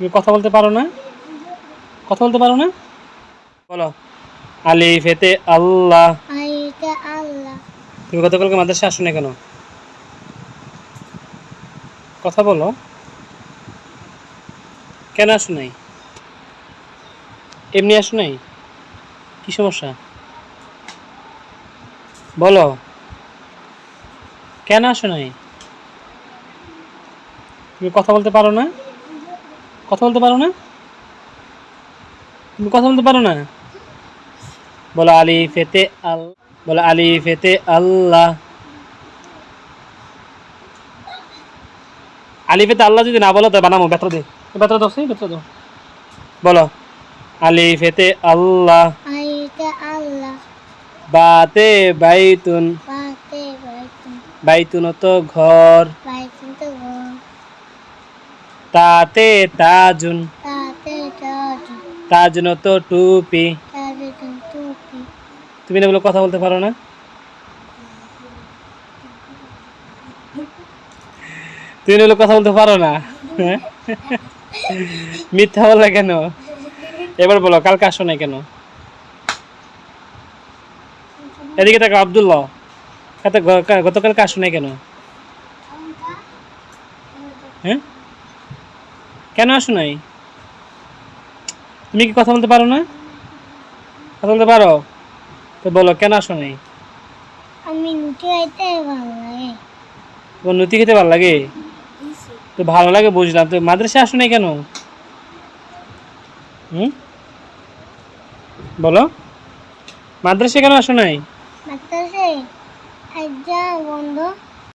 তুমি কথা বলতে পারো না? কথা বলতে পারো না? বলো। আলিফ এতে আল্লাহ। আইতে আল্লাহ। তুমি গতকালকে মাদ্রাসা আসো না কেন? কথা বলো। কেন আসো নাই? এমনি আসো নাই? কি সমস্যা? বলো। কেন আসো নাই? তুমি কথা বলতে পারো না? কথা বলতে পারো না? তুমি কথা বলতে পারো না? বলো আলি ফেতে আল বলো আলি ফেতে আল্লাহ। আলি ফেতে আল্লাহ যদি না বলো তো বানাবো বেতর দে। বেতর দাও সেই বেতর দাও। বলো আলি ফেতে আল্লাহ। আল্লাহ বাতে বাইতুন। বাইতুন তো ঘর। তাতে তাজুন। তাজুন। তো টুপি। তুমি না বলে কথা বলতে পারো না? তুমি না বলে কথা বলতে পারো না? হ্যাঁ? মিথ্যা বলে কেন? এবার বলো কালকে আসো না কেন? এদিকে দেখো আবদুল্লাহ। গতকালকে আসো না কেন? হ্যাঁ? কেন আসো নাই? তুমি কি কথা বলতে পারো না? কথা বলতে পারো? তো বলো কেন আসো নাই? আমি নুটি আইতে ভালো লাগে। তোমার নতি খেতে ভালো লাগে? তো ভালো লাগে বুঝলাম। তো মাদ্রাসা আসো নাই কেন? হুম? বলো। মাদ্রাসা কেন আসো নাই? আজ্জা বন্ধ।